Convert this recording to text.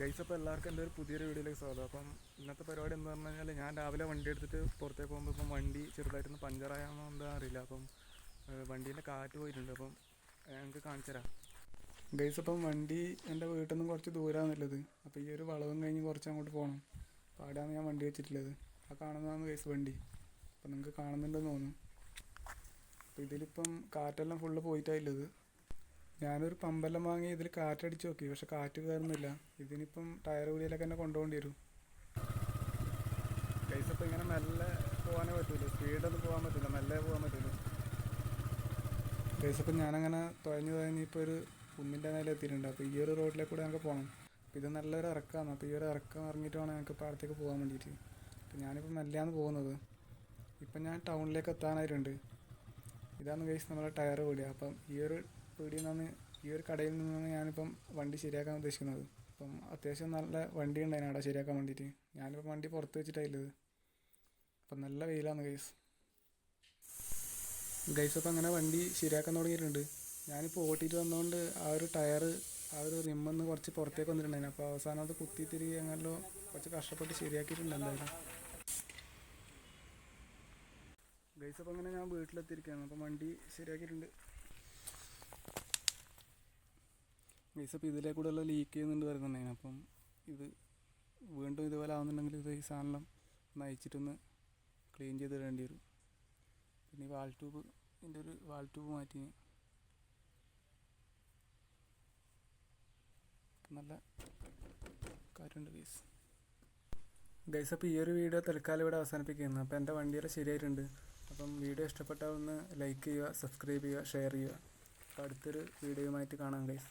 Guys അപ്പോൾ എല്ലാവർക്കും എന്റെ ഒരു പുതിയൊരു വീഡിയോയിലേക്ക് സ്വാഗതം. അപ്പം ഇന്നത്തെ പരിപാടി എന്ന് പറഞ്ഞു കഴിഞ്ഞാൽ ഞാൻ രാവിലെ വണ്ടി എടുത്തിട്ട് പുറത്തേക്ക് പോകുമ്പോൾ ഇപ്പം വണ്ടി ചെറുതായിട്ടൊന്ന് പഞ്ചറായാണോ എന്താ അറിയില്ല. അപ്പം വണ്ടീന്റെ കാറ്റ് പോയിട്ടുണ്ട്. അപ്പം ഞങ്ങൾക്ക് കാണിച്ചു തരാം. ഗൈസ് അപ്പം വണ്ടി എന്റെ വീട്ടിൽ നിന്ന് കുറച്ച് ദൂരമാണുള്ളത് അപ്പോൾ ഈ ഒരു വളവും കഴിഞ്ഞ് കുറച്ച് അങ്ങോട്ട് പോകണം അപ്പോൾ അവിടെയാണ് ഞാൻ വണ്ടി വെച്ചിട്ടുള്ളത്. ആ കാണുന്നതാണ് ഗൈസ് വണ്ടി. അപ്പം നിങ്ങൾക്ക് കാണുന്നുണ്ടെന്ന് തോന്നുന്നു. അപ്പോൾ ഇതിലിപ്പം കാറ്റെല്ലാം ഫുള്ള് പോയിട്ടാണുള്ളത് ഞാനൊരു പമ്പെല്ലാം വാങ്ങി ഇതിൽ കാറ്റടിച്ച് നോക്കി പക്ഷെ കാറ്റ് കയറുന്നില്ല. ഇതിനിപ്പം ടയർ കൂടിയിലൊക്കെ എന്നെ കൊണ്ടുപോകേണ്ടി വരും. പൈസ ഇപ്പം ഇങ്ങനെ മെല്ലെ പോകാനേ പറ്റില്ല സ്പീഡൊന്നും പോകാൻ പറ്റില്ല മെല്ലെ പോകാൻ പറ്റില്ല പൈസ ഇപ്പം ഞാനങ്ങനെ തുഴഞ്ഞു തുഴഞ്ഞ് ഇപ്പോൾ ഒരു കുന്നിന്റെ നില എത്തിയിട്ടുണ്ട്. അപ്പോൾ ഈ ഒരു റോഡിലേക്ക് കൂടെ ഞങ്ങൾക്ക് പോകണം. അപ്പോൾ ഇത് നല്ലൊരു ഇറക്കമാണ്. അപ്പോൾ ഈ ഒരു ഇറക്കം ഇറങ്ങിയിട്ട് വേണം ഞങ്ങൾക്ക് ഇപ്പോൾ അടുത്തേക്ക് പോകാൻ വേണ്ടിയിട്ട്. അപ്പോൾ ഞാനിപ്പോൾ മെല്ലെയാണ് പോകുന്നത്. ഇപ്പം ഞാൻ ടൗണിലേക്ക് എത്താനായിട്ടുണ്ട്. ഇതാണ് ഗൈസ് നമ്മുടെ ടയർ കൂടിയ. അപ്പം ഈ ഒരു വീടിൽ നിന്നാണ് ഈ ഒരു കടയിൽ നിന്നാണ് ഞാനിപ്പം വണ്ടി ശരിയാക്കാൻ ഉദ്ദേശിക്കുന്നത്. അപ്പം അത്യാവശ്യം നല്ല വണ്ടി ഉണ്ടായിരുന്നു അവിടെ ശരിയാക്കാൻ വേണ്ടിയിട്ട്. ഞാനിപ്പം വണ്ടി പുറത്ത് വെച്ചിട്ടായില്ലത് അപ്പം നല്ല വെയിലാണ് ഗൈസ് ഗൈസ് അപ്പം അങ്ങനെ വണ്ടി ശരിയാക്കാൻ തുടങ്ങിയിട്ടുണ്ട്. ഞാനിപ്പോൾ ഓട്ടിയിട്ട് വന്നതുകൊണ്ട് ആ ഒരു ടയർ ആ ഒരു റിമ്മെന്ന് കുറച്ച് പുറത്തേക്ക് വന്നിട്ടുണ്ടായിരുന്നു. അപ്പോൾ അവസാനം അത് കുത്തി തിരികെ കുറച്ച് കഷ്ടപ്പെട്ട് ശരിയാക്കിയിട്ടുണ്ട് എന്തായാലും. ഗൈസ് അപ്പം അങ്ങനെ ഞാൻ വീട്ടിലെത്തിയിരിക്കുകയാണ്. അപ്പം വണ്ടി ശരിയാക്കിയിട്ടുണ്ട്. ഗൈസ് അപ്പോൾ ഇതിലെ ഉള്ള ലീക്ക് ചെയ്യുന്നുണ്ട് പറയുന്നുണ്ടായിരുന്നു അപ്പം ഇത് വീണ്ടും ഇതുപോലെ ആവുന്നുണ്ടെങ്കിൽ ഇത് ഈ സാധനം ഒന്ന് അയച്ചിട്ടൊന്ന് ക്ലീൻ ചെയ്ത് ഇടേണ്ടി വരും. പിന്നെ ഈ വാൾ ട്യൂബ് ഇതിന്റെ ഒരു വാൾ ട്യൂബ് മാറ്റി നല്ല കാര്യമുണ്ട് ഗൈസ് ഗൈസ് അപ്പോൾ ഈ ഒരു വീഡിയോ തൽക്കാലം ഇവിടെ അവസാനിപ്പിക്കുന്നു. അപ്പോൾ എന്റെ വണ്ടിയെല്ലാം ശരിയായിട്ടുണ്ട്. അപ്പം വീഡിയോ ഇഷ്ടപ്പെട്ടാൽ ഒന്ന് ലൈക്ക് ചെയ്യുക സബ്സ്ക്രൈബ് ചെയ്യുക ഷെയർ ചെയ്യുക. അപ്പോൾ അടുത്തൊരു വീഡിയോയുമായിട്ട് കാണാം ഗൈസ്